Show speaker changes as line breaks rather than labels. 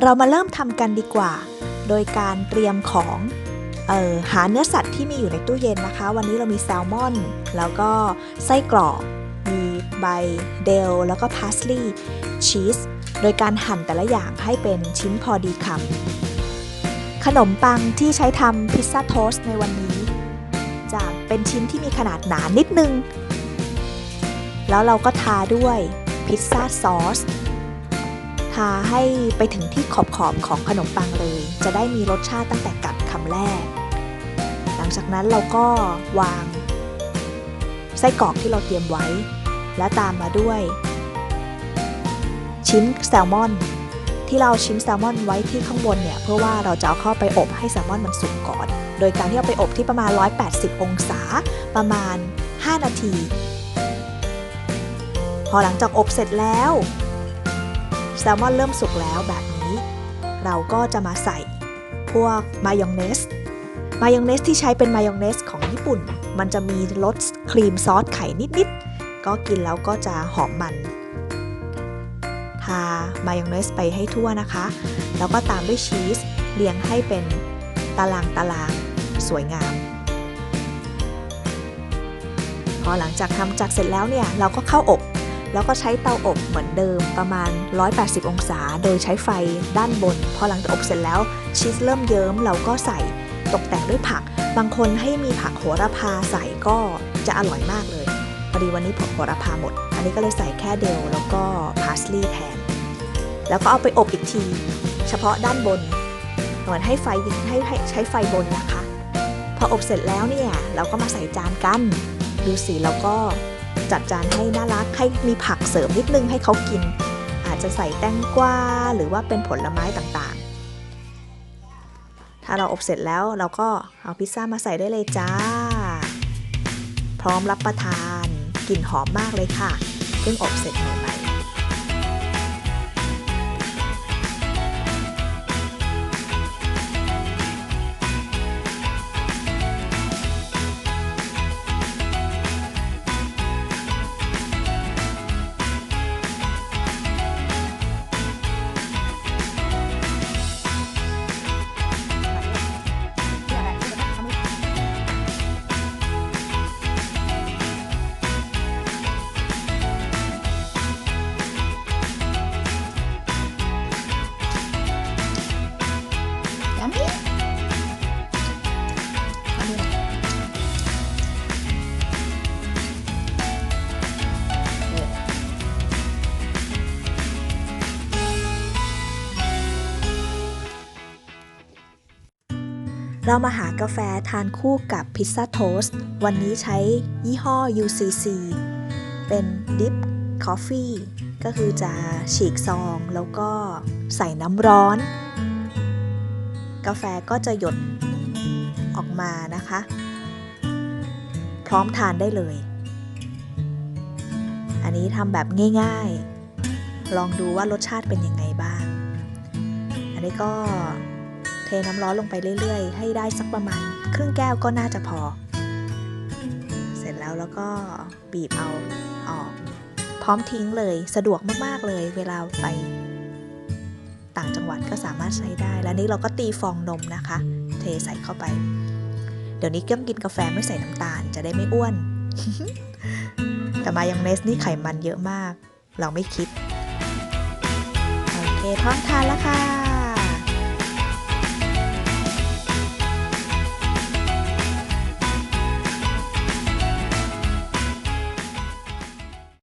เรามาเริ่มทำกันดีกว่า โดยการเตรียมของออหาเนื้อสัตว์ที่มีอยู่ในตู้เย็นนะคะ วันนี้เรามีแซลมอน แล้วก็ไส้กรอกมีใบเดล แล้วก็พาสลีย์ชีส โดยการหั่นแต่ละอย่างให้เป็นชิ้นพอดีคำขนมปังที่ใช้ทำพิซซ่าโทสในวันนี้ จะเป็นชิ้นที่มีขนาดหนานิดนึง แล้วเราก็ทาด้วยพิซซ่าซอส ทาให้ไปถึงที่ขอบขอบของขนมปังเลย จะได้มีรสชาติตั้งแต่กัดคำแรก หลังจากนั้นเราก็วาง ไส้กรอกที่เราเตรียมไว้ และตามมาด้วย ชิ้นแซลมอน ที่เราชิ้นแซลมอนไว้ที่ข้างบนเนี่ยเพื่อว่าเราจะเอาเข้าไปอบให้แซลมอนมันสุกก่อน โดยการที่เอาไปอบที่ประมาณ 180 องศาประมาณ 5 นาที พอหลังจากอบเสร็จแล้ว แซลมอนเริ่มสุกแล้วแบบนี้ เราก็จะมาใส่พวกมายองเนส มายองเนสที่ใช้เป็นมายองเนสของญี่ปุ่น มันจะมีรสครีมซอสไข่นิดๆ ก็กินแล้วก็จะหอมมัน ทามายองเนสไปให้ทั่วนะคะ แล้วก็ตามด้วยชีสเรียงให้เป็นตารางตารางสวยงาม พอหลังจากทำจากเสร็จแล้วเนี่ย เราก็เข้าอบ แล้วก็ใช้เตาอบเหมือนเดิมประมาณ 180 องศา โดยใช้ไฟด้านบน พอหลังจากอบเสร็จแล้วชีสเริ่มเยิ้มเราก็ใส่ตกแต่งด้วยผัก บางคนให้มีผักโหระพาใส่ก็จะอร่อยมากเลยพอดีวันนี้ผักโหระพาหมด อันนี้ก็เลยใส่แค่เดลแล้วก็พาสลีย์แทน แล้วก็เอาไปอบอีกที เฉพาะด้านบนเหมือนให้ไฟให้ให้ใช้ไฟบนนะคะ พออบเสร็จแล้วเนี่ยเราก็มาใส่จานกัน ดูสิเราก็ จัดจานให้น่ารักให้มีผักเสริมนิดนึงให้เขากิน อาจจะใส่แตงกวาหรือว่าเป็นผลไม้ต่างๆ ถ้าเราอบเสร็จแล้วเราก็เอาพิซซ่ามาใส่ได้เลยจ้า พร้อมรับประทานกลิ่นหอมมากเลยค่ะเพิ่งอบเสร็จใหม่ๆ เรามาหากาแฟทานคู่กับพิซซ่าโทสต์วันนี้ใช้ยี่ห้อ UCC เป็นดิฟคอฟฟี่ก็คือจะฉีกซองแล้วก็ใส่น้ำร้อน กาแฟก็จะหยดออกมานะคะ พร้อมทานได้เลย อันนี้ทำแบบง่ายๆ ลองดูว่ารสชาติเป็นยังไงบ้าง อันนี้ก็ น้ำร้อนลงไปเรื่อยๆ ให้ได้สักประมาณครึ่งแก้วก็น่าจะพอ เสร็จแล้วแล้วก็บีบเอาออก พร้อมทิ้งเลยสะดวกมากๆเลย เวลาไป ต่างจังหวัดก็สามารถใช้ได้ แล้วนี้เราก็ตีฟองนมนะคะ เทใส่เข้าไป เดี๋ยวนี้เกี่ยมกินกาแฟไม่ใส่น้ำตาลจะได้ไม่อ้วน แต่มายองเนสนี่ไขมันเยอะมาก เราไม่คิด โอเคพร้อมทานแล้วค่ะ